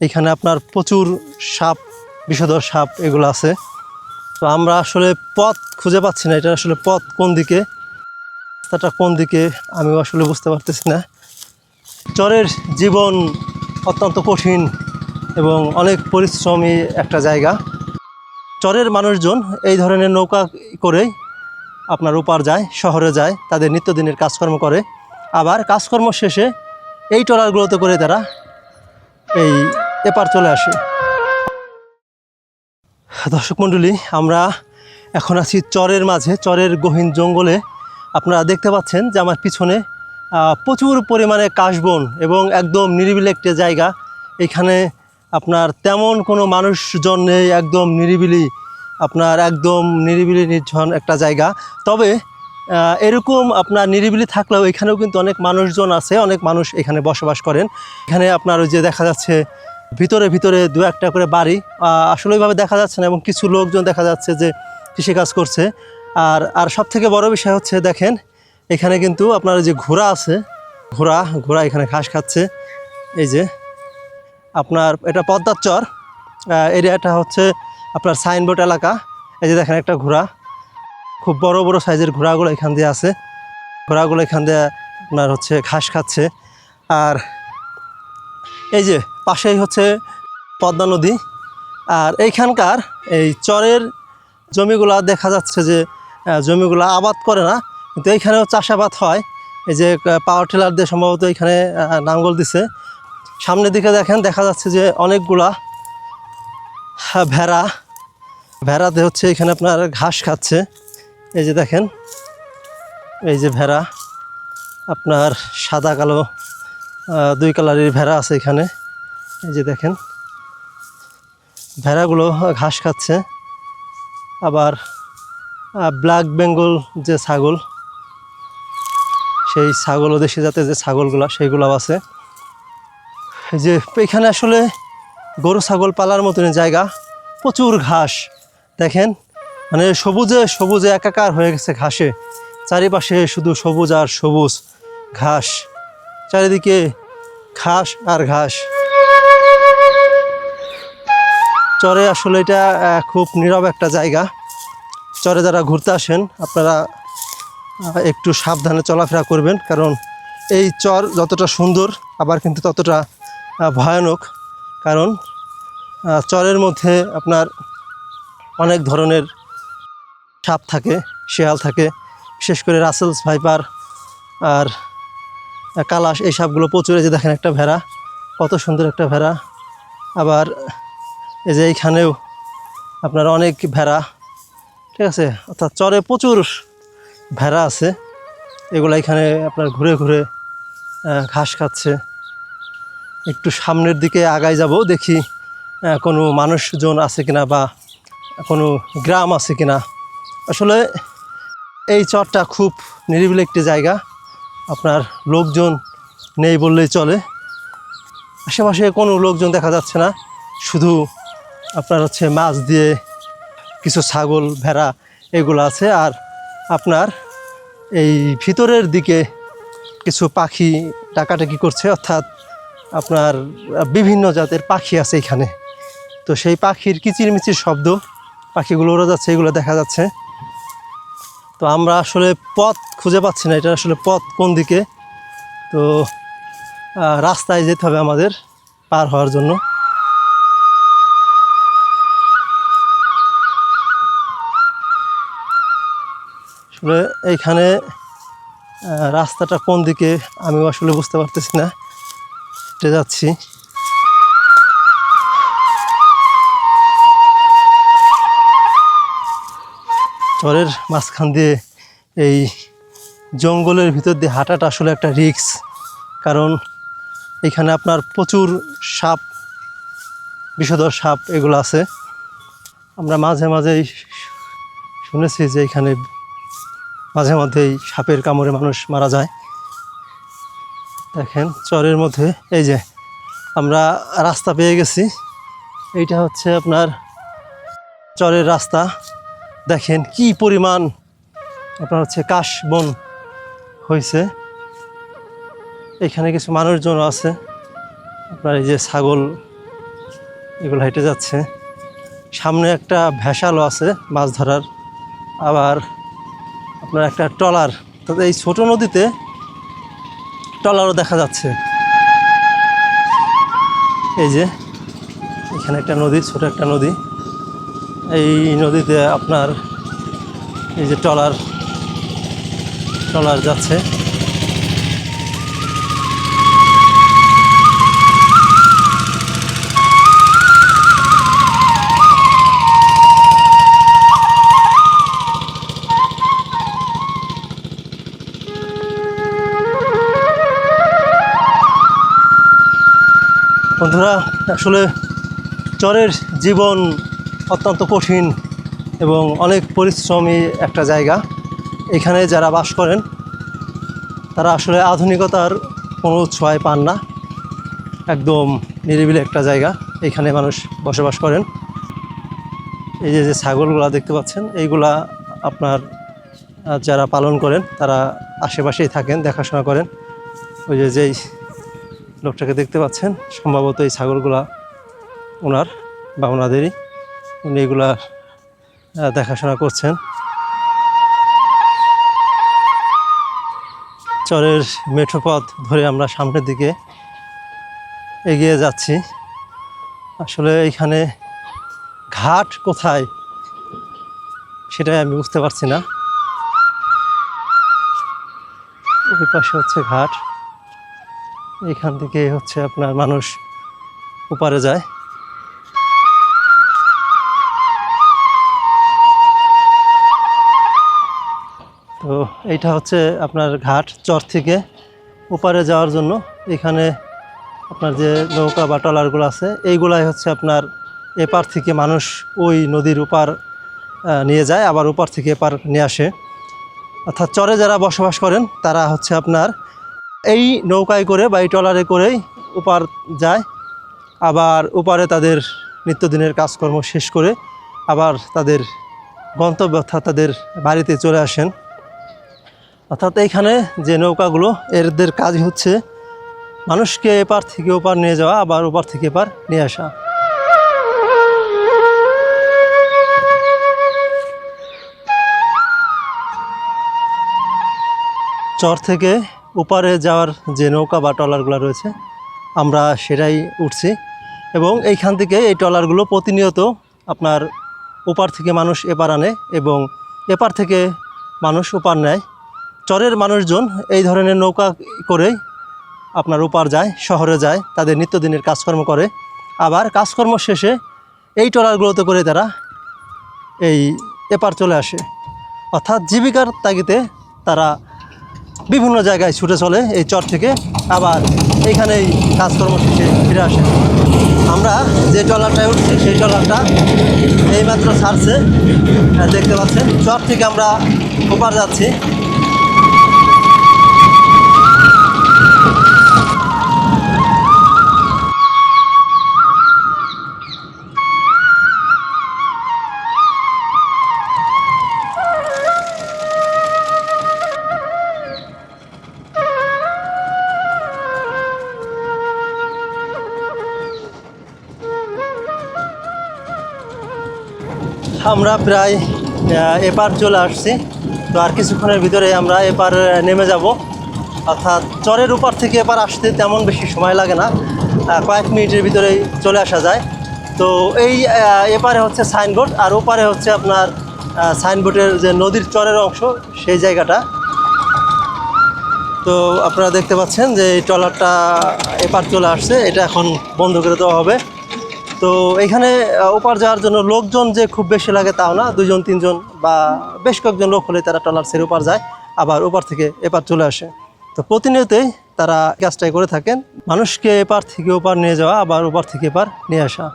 এখানে আপনার প্রচুর সাপ, বিষধর সাপ এগুলো আছে। তো আমরা আসলে পথ খুঁজে পাচ্ছি না, এটা আসলে পথ কোন দিকে, রাস্তাটা কোন দিকে, আমিও আসলে বুঝতে পারতেছি না। চরের জীবন অত্যন্ত কঠিন এবং অনেক পরিশ্রমী একটা জায়গা। চরের মানুষজন এই ধরনের নৌকা করেই আপনার উপার যায়, শহরে যায়, তাদের নিত্যদিনের কাজকর্ম করে। আবার কাজকর্ম শেষে এই ট্রলারগুলোতে করে তারা এই এপার চলে আসে। দর্শক মণ্ডলী, আমরা এখন আছি চরের মাঝে, চরের গহীন জঙ্গলে। আপনারা দেখতে পাচ্ছেন যে আমার পিছনে প্রচুর পরিমাণে কাশবন এবং একদম নিরিবিলি একটি জায়গা। এখানে আপনার তেমন কোনো মানুষজন নেই, একদম নিরিবিলি, আপনার একদম নিরিবিলি নির্জন একটা জায়গা। তবে এরকম আপনার নিরিবিলি থাকলেও এখানেও কিন্তু অনেক মানুষজন আছে, অনেক মানুষ এখানে বসবাস করেন। এখানে আপনার ওই যে দেখা যাচ্ছে ভিতরে ভিতরে দু একটা করে বাড়ি। আসলে ওইভাবে দেখা যাচ্ছে না এবং কিছু লোকজন দেখা যাচ্ছে যে কৃষিকাজ করছে। আর আর সব থেকে বড় বিষয় হচ্ছে, দেখেন, এখানে কিন্তু আপনার যে ঘোড়া আছে, ঘোড়া ঘোড়া এখানে ঘাস খাচ্ছে। এই যে, আপনার এটা পদ্মার চর। এরিয়াটা হচ্ছে আপনার সাইনবোর্ড এলাকা। এই যে দেখেন একটা ঘোড়া। খুব বড় বড় সাইজের ঘোড়াগুলো এখান দিয়ে আছে। ঘোড়াগুলো এখান দিয়ে আপনার হচ্ছে ঘাস খাচ্ছে। আর এই যে পাশেই হচ্ছে পদ্মা নদী। আর এইখানকার এই চরের জমিগুলা দেখা যাচ্ছে যে জমিগুলা আবাদ করে না কিন্তু এইখানেও চাষাবাদ হয়। এই যে পাওয়ার টিলার দিয়ে সম্ভবত এখানে নাঙ্গল দিছে। সামনের দিকে দেখেন দেখা যাচ্ছে যে অনেকগুলা হ্যাঁ, ভেড়া। ভেড়াতে হচ্ছে এখানে আপনার ঘাস খাচ্ছে। এই যে দেখেন এই যে ভেড়া আপনার সাদা কালো দুই কালারের ভেড়া আছে এখানে। এই যে দেখেন, ভেড়াগুলো ঘাস খাচ্ছে। আবার ব্ল্যাক বেঙ্গল যে ছাগল, সেই ছাগল ও দেশি জাতের যে ছাগলগুলো সেইগুলো আছে। যে এখানে আসলে গরু ছাগল পালার মতন জায়গা, প্রচুর ঘাস। দেখেন মানে সবুজে সবুজে একাকার হয়ে গেছে ঘাসে। চারিপাশে শুধু সবুজ আর সবুজ ঘাস। চারিদিকে ঘাস আর ঘাস। চরে আসলে এটা খুব নীরব একটা জায়গা। চরে যারা ঘুরতে আসেন, আপনারা একটু সাবধানে চলাফেরা করবেন, কারণ এই চর যতটা সুন্দর, আবার কিন্তু ততটা ভয়ানক। কারণ চরের মধ্যে আপনার অনেক ধরনের সাপ থাকে, শেয়াল থাকে, বিশেষ করে রাসেলস ভাইপার আর কালাশ, এই সাপগুলো প্রচুর, এই যে দেখেন একটা ভেড়া, কত সুন্দর একটা ভেড়া। আবার এই যে এইখানেও আপনার অনেক ভেড়া, ঠিক আছে? অর্থাৎ চরে প্রচুর ভেড়া আছে। এগুলো এখানে আপনার ঘুরে ঘুরে ঘাস খাচ্ছে। একটু সামনের দিকে আগায় যাব, দেখি কোনো মানুষজন আছে কিনা বা কোনো গ্রাম আছে কিনা। আসলে এই চরটা খুব নিরিবিলি একটি জায়গা। আপনার লোকজন নেই বললেই চলে। আশেপাশে কোনো লোকজন দেখা যাচ্ছে না। শুধু আপনার হচ্ছে মাছ দিয়ে কিছু ছাগল, ভেড়া এগুলো আছে। আর আপনার এই ভিতরের দিকে কিছু পাখি ডাকাটাকি করছে। অর্থাৎ আপনার বিভিন্ন জাতের পাখি আছে এখানে। তো সেই পাখির কিচিরমিচির শব্দ পাখিগুলো ওরা যাচ্ছে, এগুলো দেখা যাচ্ছে। তো আমরা আসলে পথ খুঁজে পাচ্ছি না, এটা আসলে পথ কোন দিকে? তো রাস্তায় যেতে হবে আমাদের পার হওয়ার জন্য। আসলে এইখানে রাস্তাটা কোন দিকে, আমিও আসলে বুঝতে পারতেছি না। হেঁটে যাচ্ছি। চরের মাঝখান দিয়ে এই জঙ্গলের ভিতর দিয়ে হাঁটাটা আসলে একটা রিস্ক। কারণ এখানে আপনার প্রচুর সাপ, বিষধর সাপ এগুলো আছে। আমরা মাঝে মাঝেই শুনেছি যে এখানে মাঝে মধ্যেই সাপের কামড়ে মানুষ মারা যায়। দেখেন চরের মধ্যে, এই যে আমরা রাস্তা পেয়ে গেছি। এইটা হচ্ছে আপনার চরের রাস্তা। দেখেন কি পরিমাণ আপনার হচ্ছে কাশ বন হয়েছে। এখানে কিছু মানুষজন আছে। আপনার এই যে ছাগল এগুলো হেঁটে যাচ্ছে। সামনে একটা ভেসালও আছে মাছ ধরার। আবার আপনার একটা ট্রলার। তবে এই ছোট নদীতে ট্রলারও দেখা যাচ্ছে। এই যে এখানে একটা নদী, ছোট একটা নদী। এই নদীতে আপনার এই যে ট্রলার ট্রলার যাচ্ছে। বন্ধুরা আসলে চরের জীবন অত্যন্ত কঠিন এবং অনেক পরিশ্রমী একটা জায়গা। এখানে যারা বাস করেন, তারা আসলে আধুনিকতার কোনো ছোঁয়ায় পান না। একদম নিরিবিলি একটা জায়গা, এখানে মানুষ বসবাস করেন। এই যে যে ছাগলগুলা দেখতে পাচ্ছেন, এইগুলা আপনার যারা পালন করেন, তারা আশেপাশেই থাকেন, দেখাশোনা করেন। ওই যে, যেই লোকটাকে দেখতে পাচ্ছেন, সম্ভবত এই ছাগলগুলা ওনার বা ওনাদেরই। উনি এগুলা দেখাশোনা করছেন। চরের মেঠো পথ ধরে আমরা সামনের দিকে এগিয়ে যাচ্ছি। আসলে এখানে ঘাট কোথায় সেটাই আমি বুঝতে পারছি না। ওই পাশে হচ্ছে ঘাট। এখান থেকে হচ্ছে আপনার মানুষ ওপারে যায়। এইটা হচ্ছে আপনার ঘাট, চর থেকে ওপারে যাওয়ার জন্য। এখানে আপনার যে নৌকা বা ট্রলারগুলো আছে, এইগুলাই হচ্ছে আপনার এপার থেকে মানুষ ওই নদীর ওপার নিয়ে যায়, আবার ওপার থেকে এপার নিয়ে আসে। অর্থাৎ চরে যারা বসবাস করেন, তারা হচ্ছে আপনার এই নৌকায় করে বা এই ট্রলারে করেই ওপার যায়, আবার ওপারে তাদের নিত্যদিনের কাজকর্ম শেষ করে আবার তাদের গন্তব্য অর্থাৎ তাদের বাড়িতে চলে আসেন। অর্থাৎ এইখানে যে নৌকাগুলো, এদের কাজ হচ্ছে মানুষকে এপার থেকে ওপার নিয়ে যাওয়া, আবার ওপার থেকে এপার নিয়ে আসা। চর থেকে ওপারে যাওয়ার যে নৌকা বা ট্রলারগুলো রয়েছে, আমরা সেটাই উঠছি। এবং এইখান থেকে এই ট্রলারগুলো প্রতিনিয়ত আপনার ওপার থেকে মানুষ এপার আনে এবং এপার থেকে মানুষ ওপার নেয়। চরের মানুষজন এই ধরনের নৌকা করেই আপনার ওপার যায়, শহরে যায়, তাদের নিত্যদিনের কাজকর্ম করে। আবার কাজকর্ম শেষে এই ট্রলারগুলোতে করে তারা এই এপার চলে আসে। অর্থাৎ জীবিকার তাগিদে তারা বিভিন্ন জায়গায় ছুটে চলে এই চর থেকে। আবার এইখানেই কাজকর্ম শেষে ফিরে আসে। আমরা যে ট্রলারটায় উঠছি, সেই ট্রলারটা এইমাত্র ছাড়ছে। দেখতে পাচ্ছেন, চর থেকে আমরা ওপার যাচ্ছি। আমরা প্রায় এপার চলে আসছি। তো আর কিছুক্ষণের ভিতরে আমরা এপার নেমে যাব। অর্থাৎ চরের উপর থেকে এপার আসতে তেমন বেশি সময় লাগে না। কয়েক মিনিটের ভিতরেই চলে আসা যায়। তো এই এপারে হচ্ছে সাইনবোর্ড আর ওপারে হচ্ছে আপনার সাইনবোর্ডের যে নদীর চরের অংশ, সেই জায়গাটা। তো আপনারা দেখতে পাচ্ছেন যে এই ট্রলারটা এপার চলে আসছে। এটা এখন বন্ধ করে দেওয়া হবে। তো এখানে ওপার যাওয়ার জন্য লোকজন যে খুব বেশি লাগে তাও না দুজন তিনজন বা বেশ কয়েকজন লোক হলে তারা ট্রলার ছেড়ে ওপার যায়, আবার ওপার থেকে এপার চলে আসে। তো প্রতিনিয়তই তারা কাজটাই করে থাকেন। মানুষকে এপার থেকে ওপার নিয়ে যাওয়া, আবার ওপার থেকে এপার নিয়ে আসা।